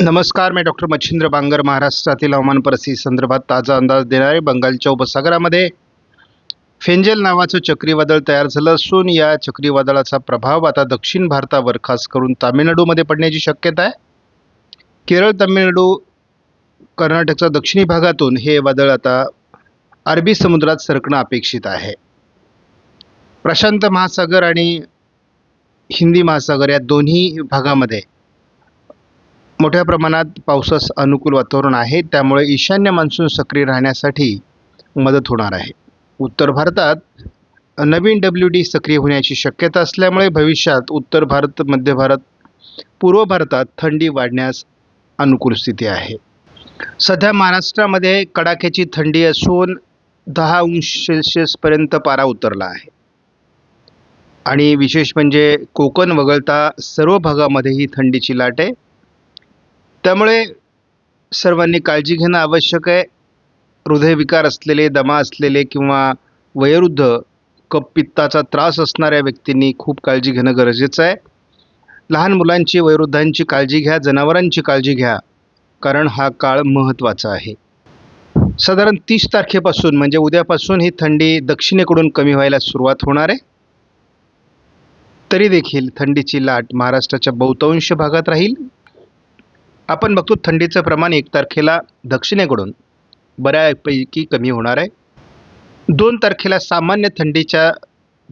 नमस्कार मी डॉक्टर मच्छिंद्र बांगर महाराष्ट्रातील हवामान परिस्थिती संदर्भात ताजा अंदाज देणारे बंगालच्या उपसागरामध्ये फेंजेल नावाचं चक्रीवादळ तयार झालं असून या चक्रीवादळाचा प्रभाव आता दक्षिण भारतावर खास करून तामिळनाडूमध्ये पडण्याची शक्यता आहे. केरळ तामिळनाडू कर्नाटकच्या दक्षिणी भागातून हे वादळ आता अरबी समुद्रात सरकणं अपेक्षित आहे. प्रशांत महासागर आणि हिंदी महासागर या दोन्ही भागामध्ये मोठ्या प्रमाणात पावसास अनुकूल वातावरण आहे. त्यामुळे ईशान्य मान्सून सक्रिय राहण्यासाठी मदत होणार आहे. उत्तर भारतात नवीन डब्ल्यू डी सक्रिय होण्याची शक्यता असल्यामुळे भविष्यात उत्तर भारत मध्य भारत पूर्व भारतात थंडी वाढण्यास अनुकूल स्थिती आहे. सध्या महाराष्ट्रामध्ये कडाक्याची थंडी असून दहा अंश सेल्सिअसपर्यंत पारा उतरला आहे. आणि विशेष म्हणजे कोकण वगळता सर्व भागामध्ये ही थंडीची लाट आहे. त्यामुळे सर्वांनी काळजी घेणं आवश्यक आहे. हृदयविकार असलेले दमा असलेले किंवा वयोवृद्ध कपपित्ताचा त्रास असणाऱ्या व्यक्तींनी खूप काळजी घेणं गरजेचं आहे. लहान मुलांची वयोवृद्धांची काळजी घ्या जनावरांची काळजी घ्या कारण हा काळ महत्त्वाचा आहे. साधारण तीस तारखेपासून म्हणजे उद्यापासून ही थंडी दक्षिणेकडून कमी व्हायला सुरुवात होणार आहे. तरी देखील थंडीची लाट महाराष्ट्राच्या बहुतांश भागात राहील. आपण बघतो थंडीचं प्रमाण एक तारखेला दक्षिणेकडून बऱ्यापैकी कमी होणार आहे. दोन तारखेला सामान्य थंडीच्या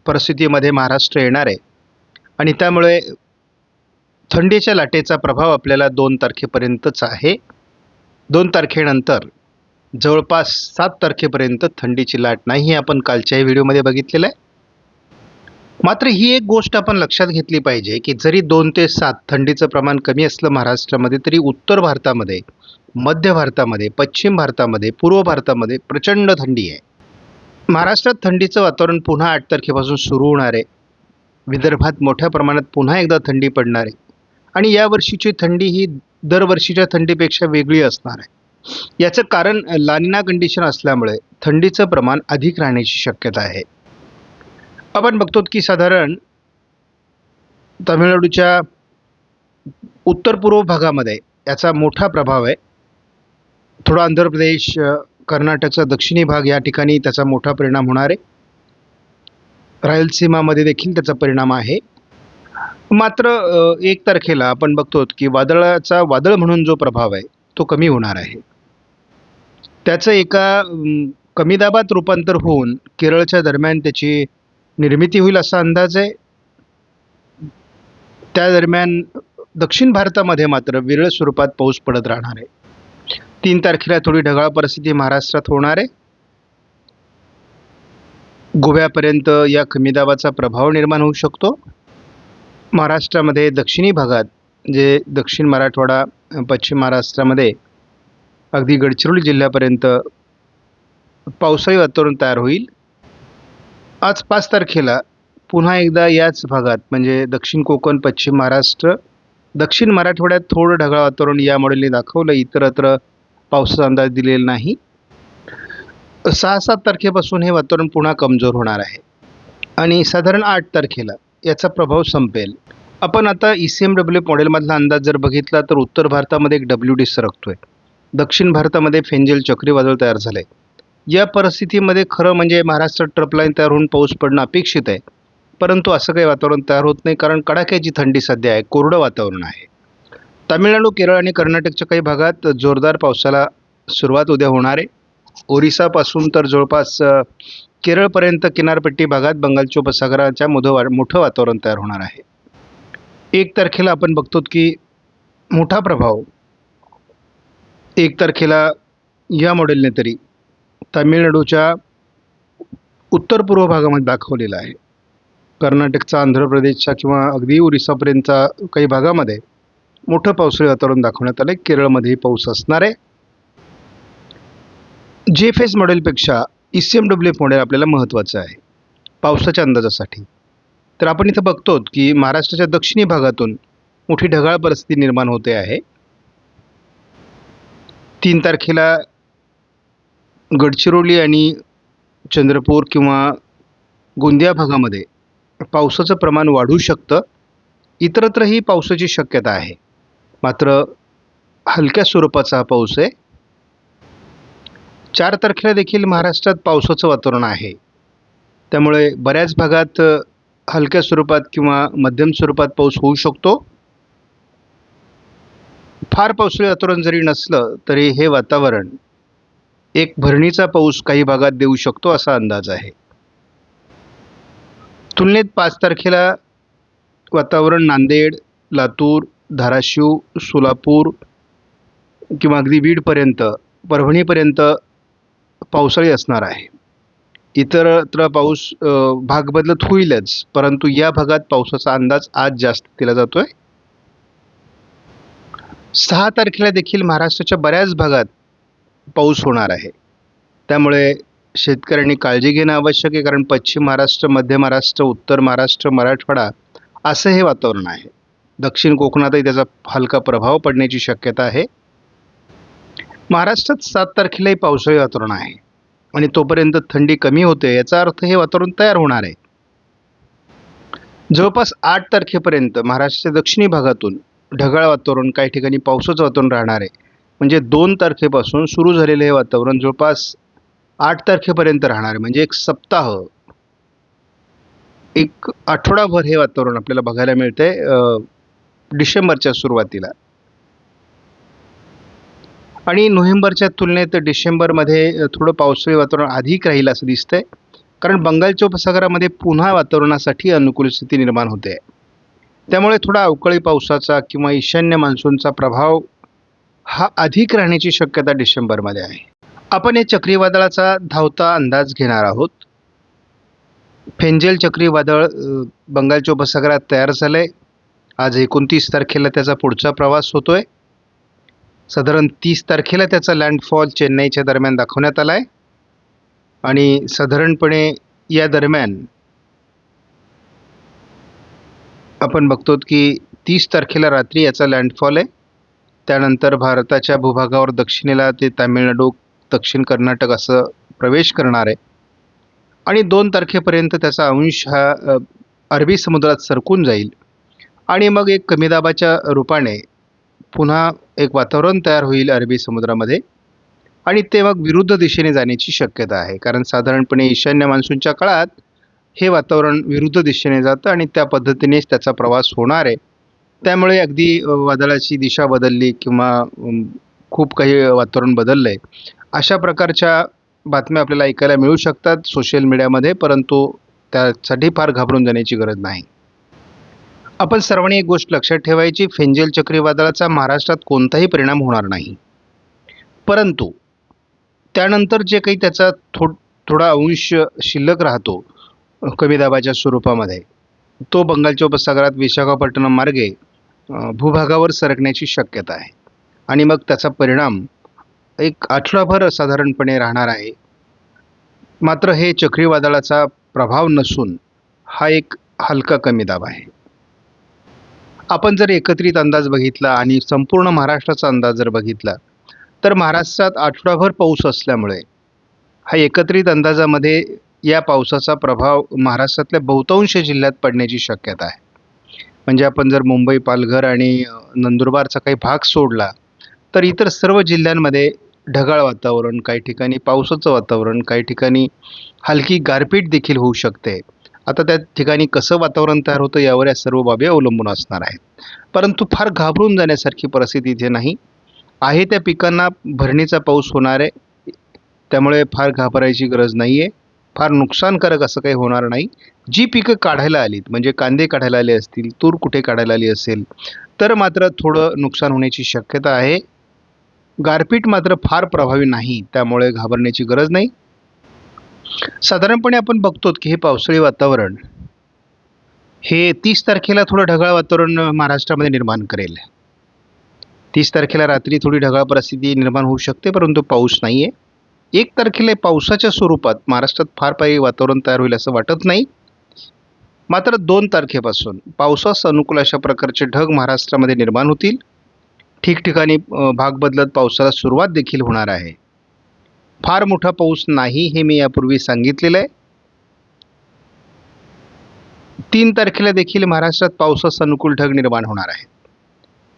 परिस्थितीमध्ये महाराष्ट्र येणार आहे. आणि त्यामुळे थंडीच्या लाटेचा प्रभाव आपल्याला दोन तारखेपर्यंतच आहे. दोन तारखेनंतर जवळपास सात तारखेपर्यंत थंडीची लाट नाही हे आपण कालच्याही व्हिडिओमध्ये बघितलेलं आहे. मात्र ही एक गोष्ट आपण लक्षात घेतली पाहिजे की जरी दोन ते सात थंडीचं प्रमाण कमी असलं महाराष्ट्रामध्ये तरी उत्तर भारतामध्ये मध्य भारतामध्ये पश्चिम भारतामध्ये पूर्व भारतामध्ये प्रचंड थंडी आहे. महाराष्ट्रात थंडीचं वातावरण पुन्हा आठ तारखेपासून सुरू होणार आहे. विदर्भात मोठ्या प्रमाणात पुन्हा एकदा थंडी पडणार आहे. आणि यावर्षीची थंडी ही दरवर्षीच्या थंडीपेक्षा वेगळी असणार आहे. याचं कारण लानिना कंडिशन असल्यामुळे थंडीचं प्रमाण अधिक राहण्याची शक्यता आहे. आपण बघतो की साधारण तामिळनाडूच्या उत्तर पूर्व भागामध्ये याचा मोठा प्रभाव आहे. थोडा आंध्र प्रदेश कर्नाटकचा दक्षिणी भाग या ठिकाणी त्याचा मोठा परिणाम होणार आहे. रायलसीमामध्ये देखील त्याचा परिणाम आहे. मात्र एक तारखेला आपण बघतो की वादळाचा वादळ म्हणून जो प्रभाव आहे तो कमी होणार आहे. त्याचं एका कमी दाबात रूपांतर होऊन केरळच्या दरम्यान त्याची निर्मिती होईल असा अंदाज आहे. त्या दरम्यान दक्षिण भारतामध्ये मात्र विरळ स्वरूपात पाऊस पडत राहणार आहे. तीन तारखेला थोडी ढगाळ परिस्थिती महाराष्ट्रात होणार आहे. गोव्यापर्यंत या कमी दाबाचा प्रभाव निर्माण होऊ शकतो. महाराष्ट्रामध्ये दक्षिणी भागात जे दक्षिण मराठवाडा पश्चिम महाराष्ट्रामध्ये अगदी गडचिरोली जिल्ह्यापर्यंत पावसाळी वातावरण तयार होईल. आज पाच तारखेला पुन्हा एकदा याच भागात म्हणजे दक्षिण कोकण पश्चिम महाराष्ट्र दक्षिण मराठवाड्यात थोडं ढगाळ वातावरण या मॉडेलने दाखवलं इतरत्र पावसाचा अंदाज दिलेला नाही. सहा सात तारखेपासून हे वातावरण पुन्हा कमजोर होणार आहे. आणि साधारण आठ तारखेला याचा प्रभाव संपेल. आपण आता ई सी एम डब्ल्यू मॉडेलमधला अंदाज जर बघितला तर उत्तर भारतामध्ये एक डब्ल्यू डी सरकतो आहे दक्षिण भारतामध्ये फेंजेल चक्रीवादळ तयार झालं आहे या परिस्थितीमध्ये खरं म्हणजे महाराष्ट्रात ट्रपलाईन तयार होऊन पाऊस पडणं अपेक्षित आहे. परंतु असं काही वातावरण तयार होत नाही कारण कडाक्याची थंडी सध्या आहे कोरडं वातावरण आहे. तामिळनाडू केरळ आणि कर्नाटकच्या काही भागात जोरदार पावसाला सुरुवात उद्या होणार आहे. ओरिसापासून तर जवळपास केरळपर्यंत किनारपट्टी भागात बंगालच्या उपसागराच्या मोठं वा मोठं वातावरण तयार होणार आहे. एक तारखेला आपण बघतो की मोठा प्रभाव एक तारखेला या मॉडेलने तरी तामिळनाडूच्या उत्तर पूर्व भागामध्ये दाखवलेला आहे. कर्नाटकचा आंध्र प्रदेशच्या किंवा अगदी उरिसापर्यंतचा काही भागामध्ये मोठं पावसाळी वातावरण दाखवण्यात आलं आहे केरळमध्येही पाऊस असणार आहे. G F S मॉडेलपेक्षा E C M W F model आपल्याला महत्त्वाचं आहे. पावसाच्या अंदाजासाठी. तर आपण इथं बघतो की महाराष्ट्राच्या दक्षिणी भागातून मोठी ढगाळ परिस्थिती निर्माण होते आहे. तीन तारखेला गडचिरोली आणि चंद्रपूर किंवा गोंदिया भागामध्ये पावसाचं प्रमाण वाढू शकतं. इतरत्रही पावसाची शक्यता आहे. मात्र हलक्या स्वरूपाचा हा पाऊस आहे. चार तारखेला देखील महाराष्ट्रात पावसाचं वातावरण आहे. त्यामुळे बऱ्याच भागात हलक्या स्वरूपात किंवा मध्यम स्वरूपात पाऊस होऊ शकतो. फार पावसाळी वातावरण जरी नसलं तरी हे वातावरण एक भरणीचा पाऊस काही भागात देऊ शकतो असा अंदाज आहे. तुलनेत पाच तारखेला वातावरण नांदेड लातूर धाराशिव सोलापूर किंवा अगदी बीडपर्यंत परभणीपर्यंत पावसाळी असणार आहे. इतरत्र पाऊस भाग बदलत होईलच परंतु या भागात पावसाचा अंदाज आज जास्त दिला जातोय. सहा तारखेला देखील महाराष्ट्राच्या बऱ्याच भागात पाऊस होणार आहे. त्यामुळे शेतकऱ्यांनी काळजी घेणं आवश्यक आहे कारण पश्चिम महाराष्ट्र मध्य महाराष्ट्र उत्तर महाराष्ट्र मराठवाडा असं हे वातावरण आहे. दक्षिण कोकणातही त्याचा हलका प्रभाव पडण्याची शक्यता आहे. महाराष्ट्रात सात तारखेलाही पावसाळी वातावरण आहे आणि तोपर्यंत थंडी कमी होते याचा अर्थ हे वातावरण तयार होणार आहे. जवळपास आठ तारखेपर्यंत महाराष्ट्राच्या दक्षिणी भागातून ढगाळ वातावरण काही ठिकाणी पावसाचं वातावरण राहणार आहे. म्हणजे दोन तारखेपासून सुरू झालेलं हे वातावरण जवळपास आठ तारखेपर्यंत राहणार आहे. म्हणजे एक सप्ताह एक आठवडाभर हे वातावरण आपल्याला बघायला मिळतंय डिसेंबरच्या सुरुवातीला. आणि नोव्हेंबरच्या तुलनेत डिसेंबरमध्ये थोडं पावसाळी वातावरण अधिक राहील असं दिसतंय. कारण बंगालच्या उपसागरामध्ये पुन्हा वातावरणासाठी अनुकूल स्थिती निर्माण होते. त्यामुळे थोडा अवकाळी पावसाचा किंवा ईशान्य मान्सूनचा प्रभाव हा अधिक राहण्याची शक्यता डिसेंबरमध्ये आहे. आपण या चक्रीवादळाचा धावता अंदाज घेणार आहोत. फेंजेल चक्रीवादळ बंगालच्या उपसागरात तयार आहे आज एकोणतीस तारखेला त्याचा पुढचा प्रवास होतो आहे साधारण तीस तारखेला त्याचा लँडफॉल चेन्नईच्या दरम्यान दाखवण्यात आला आहे आणि साधारणपणे या दरम्यान आपण बघतो की तीस तारखेला रात्री याचा लँडफॉल आहे. त्यानंतर भारताच्या भूभागावर दक्षिणेला ते तामिळनाडू दक्षिण कर्नाटक असं प्रवेश करणार आहे. आणि दोन तारखेपर्यंत त्याचा अंश हा अरबी समुद्रात सरकून जाईल. आणि मग एक कमी दाबाच्या रूपाने पुन्हा एक वातावरण तयार होईल अरबी समुद्रामध्ये. आणि ते मग विरुद्ध दिशेने जाण्याची शक्यता आहे. कारण साधारणपणे ईशान्य मान्सूनच्या काळात हे वातावरण विरुद्ध दिशेने जातं आणि त्या पद्धतीनेच त्याचा प्रवास होणार आहे. त्यामुळे अगदी वादळाची दिशा बदलली किंवा खूप काही वातावरण बदललं आहे अशा प्रकारच्या बातम्या आपल्याला ऐकायला मिळू शकतात सोशल मीडियामध्ये परंतु त्यासाठी फार घाबरून जाण्याची गरज नाही. आपण सर्वांनी एक गोष्ट लक्षात ठेवायची फेंजेल चक्रीवादळाचा महाराष्ट्रात कोणताही परिणाम होणार नाही. परंतु त्यानंतर जे काही त्याचा थो थोडा अंश शिल्लक राहतो कमी दाबाच्या स्वरूपामध्ये तो बंगालच्या उपसागरात विशाखापट्टणम मार्गे भूभागावर सरकण्याची शक्यता आहे. आणि मग त्याचा परिणाम एक आठवडाभर साधारणपणे राहणार आहे. मात्र हे चक्रीवादळाचा प्रभाव नसून हा एक हलका कमी दाब आहे. आपण जर एकत्रित अंदाज बघितला आणि संपूर्ण महाराष्ट्राचा अंदाज जर बघितला तर महाराष्ट्रात आठवडाभर पाऊस असल्यामुळे हा एकत्रित अंदाजामध्ये या पावसाचा प्रभाव महाराष्ट्रातल्या बहुतांश जिल्ह्यात पडण्याची शक्यता आहे. म्हणजे आपण जर मुंबई पालघर आणि नंदुरबारचा काही भाग सोडला तर इतर सर्व जिल्ह्यांमध्ये ढगाळ वातावरण काही ठिकाणी पावसाचं वातावरण काही ठिकाणी हलकी गारपीट देखील होऊ शकते. आता त्या ठिकाणी कसं वातावरण तयार होतं यावर या सर्व बाबी अवलंबून असणार आहेत. परंतु फार घाबरून जाण्यासारखी परिस्थिती इथे नाही. आहे त्या पिकांना भरणीचा पाऊस होणार आहे. त्यामुळे फार घाबरायची गरज नाही आहे फार नुकसानकारक असं काही होणार नाही. जी पिकं काढायला आलीत म्हणजे कांदे काढायला आले असतील तूर कुठे काढायला आली असेल तर मात्र थोडं नुकसान होण्याची शक्यता आहे. गारपीट मात्र फार प्रभावी नाही त्यामुळे घाबरण्याची गरज नाही. साधारणपणे आपण बघतो की हे पावसाळी वातावरण हे तीस तारखेला थोडं ढगाळ वातावरण महाराष्ट्रामध्ये निर्माण करेल. तीस तारखेला रात्री थोडी ढगाळ परिस्थिती निर्माण होऊ शकते परंतु पाऊस नाही आहे एक तारखेला पावसाच्या स्वरूपात महाराष्ट्रात फार काही वातावरण तयार होईल असं वाटत नाही. मात्र दोन तारखेपासून पावसास अनुकूल अशा प्रकारचे ढग महाराष्ट्रामध्ये निर्माण होतील. ठिकठिकाणी भाग बदलत पावसाला सुरुवात देखील होणार आहे. फार मोठा पाऊस नाही हे मी यापूर्वी सांगितलेलं आहे. तीन तारखेला देखील महाराष्ट्रात पावसास अनुकूल ढग निर्माण होणार आहेत.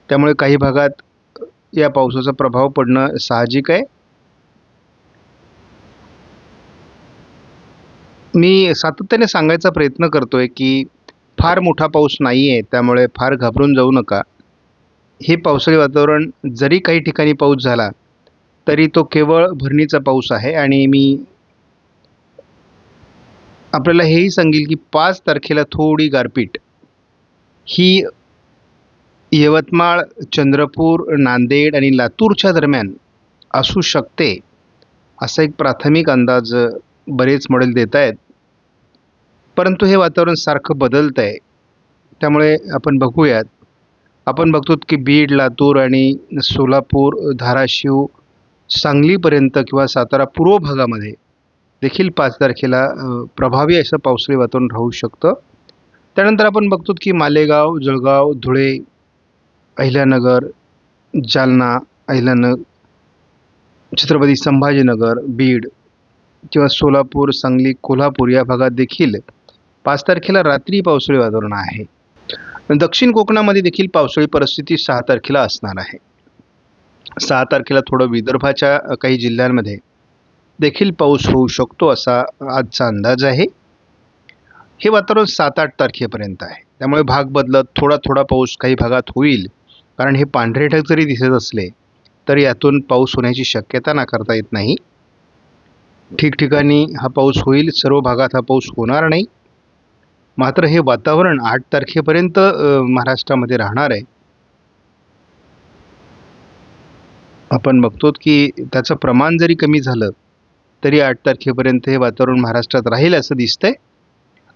त्यामुळे काही भागात या पावसाचा प्रभाव पडणं साहजिक आहे. मी सातत्याने सांगायचा प्रयत्न करतो आहे की फार मोठा पाऊस नाही आहे त्यामुळे फार घाबरून जाऊ नका. हे पावसाळी वातावरण जरी काही ठिकाणी पाऊस झाला तरी तो केवळ भरणीचा पाऊस आहे आणि मी आपल्याला हेही सांगेल की पाच तारखेला थोडी गारपीट. ही यवतमाळ चंद्रपूर नांदेड आणि लातूरच्या दरम्यान असू शकते असा एक प्राथमिक अंदाज बरेच मॉडेल देत आहेत. परंतु हे वातावरण सारखं बदलत आहे. त्यामुळे आपण बघूयात. आपण बघतो की बीड लातूर आणि सोलापूर धाराशिव सांगलीपर्यंत किंवा सातारा पूर्व भागामध्ये देखील पाच तारखेला प्रभावी असं पावसाळी वातावरण राहू शकतं. त्यानंतर आपण बघतो की मालेगाव जळगाव धुळे अहिल्यानगर जालना अहिल्यानगर छत्रपती संभाजीनगर बीड किंवा सोलापूर सांगली कोल्हापूर या भागात देखील पाच तारखेला रात्री पावसाळी वातावरण आहे. दक्षिण कोकणामध्ये देखील पावसाळी परिस्थिती सहा तारखेला असणार आहे. सहा तारखेला थोडं विदर्भाच्या काही जिल्ह्यांमध्ये देखील पाऊस होऊ शकतो असा आजचा अंदाज आहे. हे वातावरण सात आठ तारखेपर्यंत आहे. त्यामुळे भाग बदलत थोडा थोडा पाऊस काही भागात होईल. कारण हे पांढरे ढग जरी दिसत असले तरी यातून पाऊस होण्याची शक्यता नाकारता येत नाही. ठिकठिकाणी हा पाऊस होईल सर्व भागात हा पाऊस होणार नाही. मात्र हे वातावरण आठ तारखेपर्यंत महाराष्ट्रामध्ये राहणार आहे. आपण बघतो की त्याचं प्रमाण जरी कमी झालं तरी आठ तारखेपर्यंत हे वातावरण महाराष्ट्रात राहील असं दिसतंय.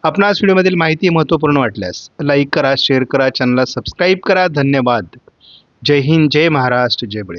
आपणास व्हिडिओमधील माहिती महत्त्वपूर्ण वाटल्यास लाईक करा शेअर करा चॅनलला सबस्क्राईब करा. धन्यवाद. जय हिंद जय महाराष्ट्र जय बळी